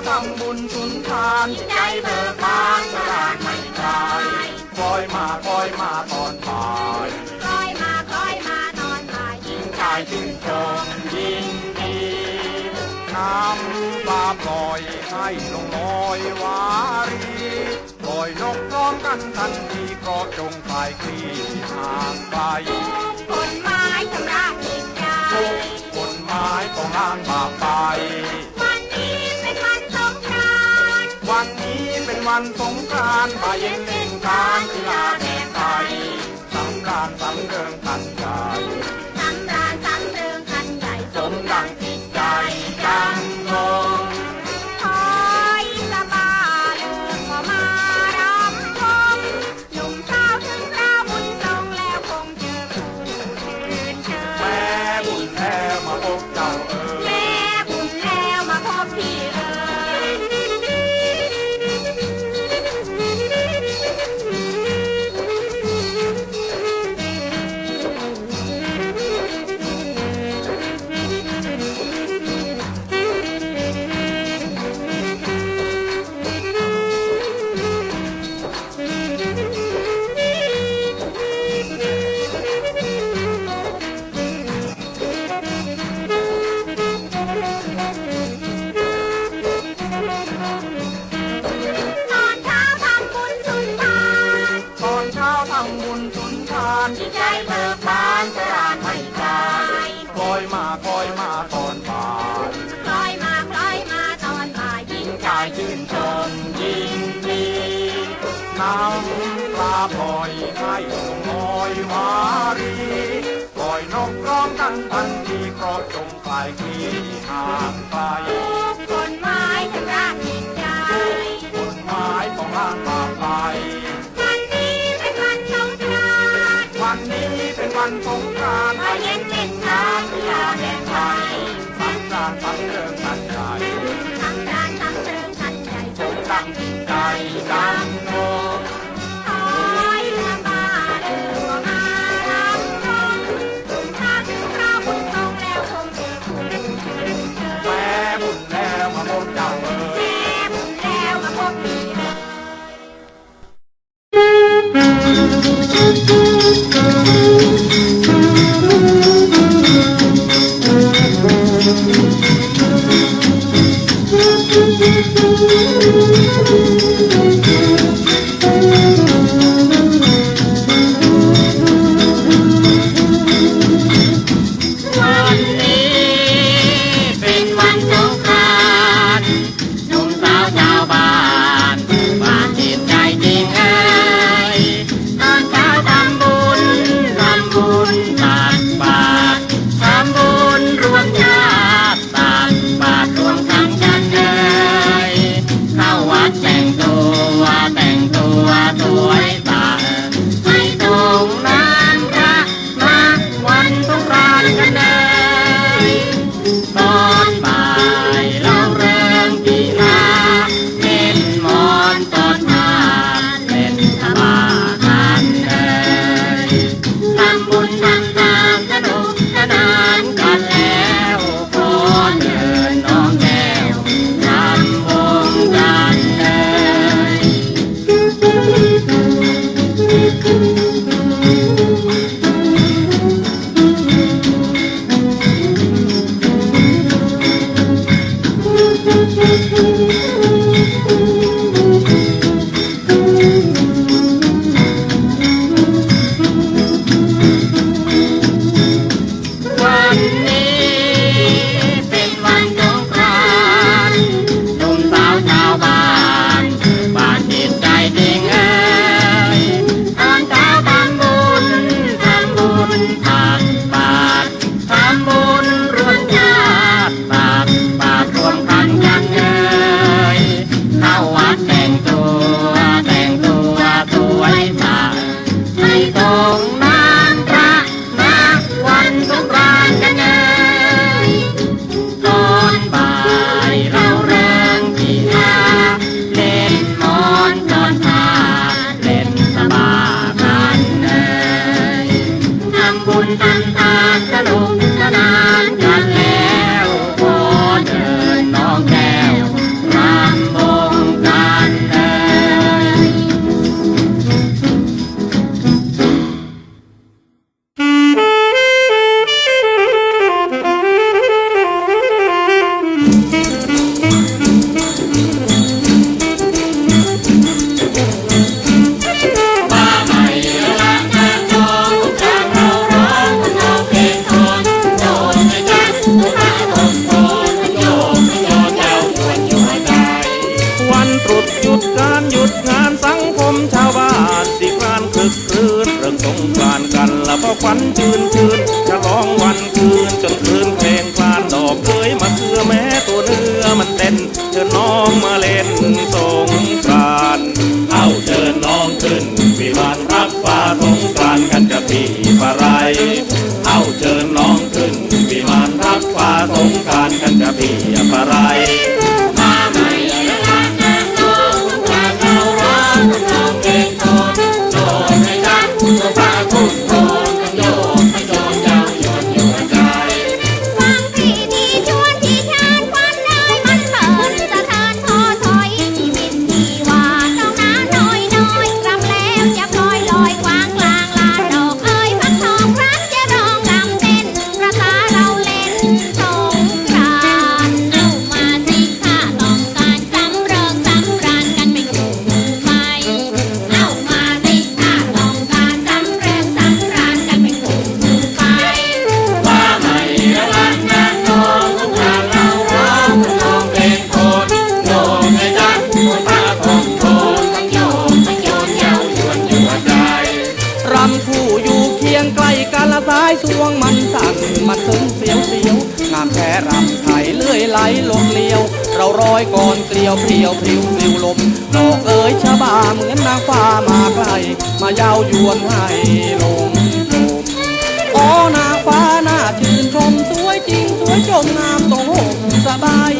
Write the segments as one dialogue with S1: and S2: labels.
S1: อนเช้าทำบุญสุนทานใจเบิกบานสรานไม่คลายคอยมาคอยมาตอนบ่าย
S2: คอยมาคอยมาตอนบ่าย
S1: ยิ่งกายชื่นชมยิ่งดีน้ำปลาปล่อยให้ลงลอยวารีปล่อยนกร้องกันทันทีก็จงคลายคลี่ห่างไกล
S2: ผลไม้ชำระจิตใจ
S1: ทุกกฎหมายของล้างบาปไป
S2: วันสงกรานต์
S1: มาเย็นเล่นการกีฬาแดงไทยสำราญสำเริงกันใจ
S2: สำราญสำเริงคันใหญ่
S1: สมดังจิตใจจังงง
S2: คอยสบาเดินก็มารำวงหนุ่มสาวถึงเราบุญตรงแล้วคงเจอคู่ชื่นเช
S1: แม่
S2: ย
S1: บุญแล้วมาพบเจ้าเอ๋ย
S2: แม่บุญแล้วมาพบพี่ ง
S1: กันทันทีเพราะจงคลายคลี่ห่างไกล
S2: ทุกคนไม้ชำระจิตใจ
S1: กฎหมายของล้างบาไป
S2: วันนี้เป็นวันสงกรานต์
S1: วันนี้เป็นวันสงกรานต์
S2: มาเย็นเล่นน้ำกีฬาแดงไทย
S1: สำราญสำเริงกันใจ
S2: ทำรานทำเริงทันใหญ่ส
S1: ง
S2: ดั
S1: ดั
S2: ง
S1: ง
S2: จิ
S1: จิ
S2: ต
S1: ต
S2: ใจ
S1: ใจดังโง
S2: วั หยุดการ
S3: หยุดงานสังคมชาวบ้านสิคราน
S4: คึกครื้นเรื่องสงกรานกันละเพอ
S2: ควันชื่นชื่น สา
S4: ย
S5: สวงมันสั่นมันตึงเสียวเสียวงามแท้รำไถเลื่อยไหลลมเลี้ยว เราร้อยก่อนเกลียวเพียวพริ้วพลิ้วลมโลกเอ๋ยชะบาเหมือนนางฟ้ามาไกลมาเย้ายวนให้ลมอ๋
S4: อนาฟ้าหน้าชื่นชมสวยจริงสวยชมงามตรงหง
S2: สบาย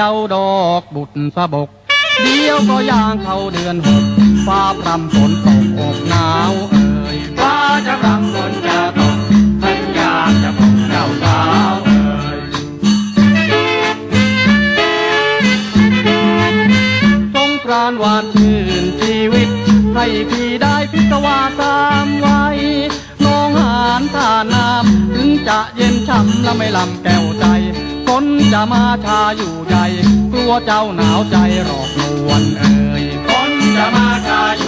S4: เจ้า
S3: ดอกบุต
S5: รสะบก เดียวก็ย่างเข้าเดือนหกฟ้าพรำฝนตกอกหนาวเอ่ย
S4: ฟ้าจะพรำฝนจะตกฉันอยากจะพบเจ้าสาวเอ่ย
S5: สงกรานต์หวานชื่นชีวิต ให้พี่ได้พิศวาสามไว้น้องหานท่าน้ำถึงจะเย็นช้ำและไม่ลำแก้วใจ นจะมาชาอยู่ใจ กลัวเจ้าหนาวใจหลอกลวนเอ่ย
S4: ฝนจะมาชาอยู่